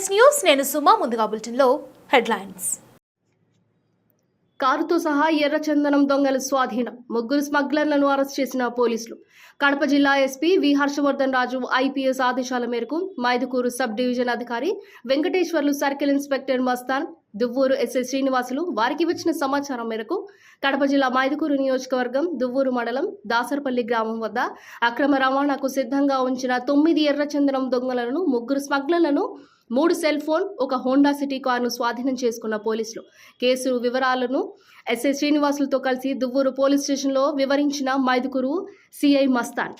Yes news నేను సుమా ముందుగా బులెటిన్లో హెడ్లైన్స్. కారుతో సహా ఎర్రచందనం దొంగల స్వాధీనం. ముగ్గురు స్మగ్లర్లను అరెస్ట్ చేసిన పోలీసులు. కడప జిల్లా SP V Harshavardhan Raju IPS ఆదేశాల మేరకు మైదుకూరు సబ్ డివిజన్ అధికారి Venkateswarlu circle inspector Mastan Duvvur SI Srinivasulu వారికి వచ్చిన సమాచారం మేరకు కడప జిల్లా మైదుకూరు నియోజకవర్గం దువ్వూరు మండలం దాసరపల్లి గ్రామం వద్ద అక్రమ రవాణాకు సిద్ధంగా ఉంచిన తొమ్మిది ఎర్రచందనం దొంగలను ముగ్గురు స్మగ్లర్లను మూడు సెల్ ఫోన్ ఒక హోండా సిటీ కారును స్వాధీనం చేసుకున్న పోలీసులు కేసు వివరాలను ఎస్ఐ శ్రీనివాసులతో కలిసి దువ్వూరు పోలీస్ స్టేషన్లో వివరించిన మైదుకూరు సిఐ మస్తాన్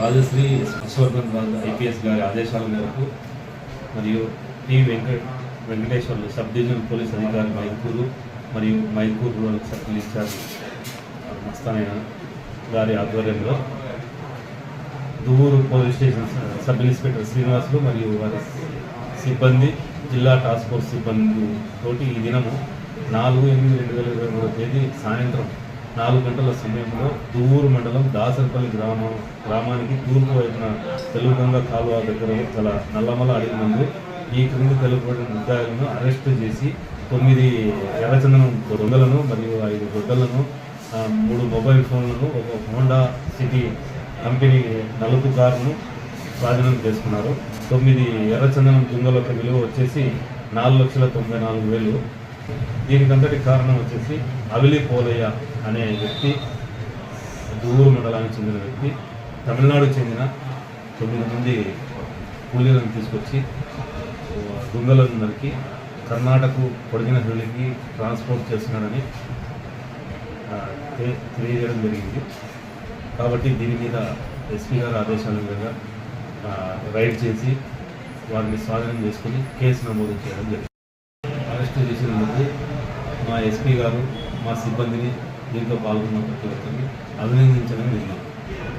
రాజశ్రీ యశ్వర్ధన్ రాజు ఐపీఎస్ గారి ఆదేశాల మేరకు మరియు T Venkata Venkateswarlu sub divisional police అధికారి మైకూరు మరియు మైకూరు రూరల్ సర్కిల్ ఇన్ఛార్జ్ మస్తానైన గారి ఆధ్వర్యంలో Duvvur police station sub inspector Srinivasulu మరియు వారి సిబ్బంది జిల్లా టాస్క్ ఫోర్స్ సిబ్బంది తోటి ఈ దినము నాలుగు ఎనిమిది రెండు వేల ఇరవై మూడో తేదీ సాయంత్రం నాలుగు గంటల సమయంలో దువ్వూరు మండలం దాసరపల్లి గ్రామం గ్రామానికి తూర్పు వైపున తెలుగుగంగ కాలువ దగ్గర గల నల్లమల అడవి ముందు ఈ క్రింది తెలుగుపడిన ముద్దాయిలను అరెస్ట్ చేసి తొమ్మిది ఎర్రచందనం దొంగలను మరియు ఐదు గొడ్డలను మూడు మొబైల్ ఫోన్లను ఒక హోండా సిటీ కంపెనీ నలుపు కారును స్వాధీనం చేసుకున్నారు. తొమ్మిది ఎర్రచందనం దుంగల యొక్క విలువ వచ్చేసి నాలుగు లక్షల తొంభై నాలుగు వేలు. దీనికంతటి కారణం వచ్చేసి అవిలి పోలయ్య అనే వ్యక్తి దూరు మండలానికి చెందిన వ్యక్తి తమిళనాడుకు చెందిన తొమ్మిది మంది కూలీలను తీసుకొచ్చి దుంగలను నరికి కర్ణాటక పొడిగిన హెళ్ళికి ట్రాన్స్పోర్ట్ చేస్తున్నాడని తెలియజేయడం జరిగింది. కాబట్టి దీని మీద ఎస్పీ గారి ఆదేశాల విధంగా రైడ్ చేసి వారిని స్వాధీనం చేసుకుని కేసు నమోదు చేయడం జరిగింది. అరెస్ట్ చేసినందుకు మా ఎస్పీ గారు మా సిబ్బందిని దీంతో పాల్గొన్న ప్రతి ఒక్కరిని అభినందించడం జరిగింది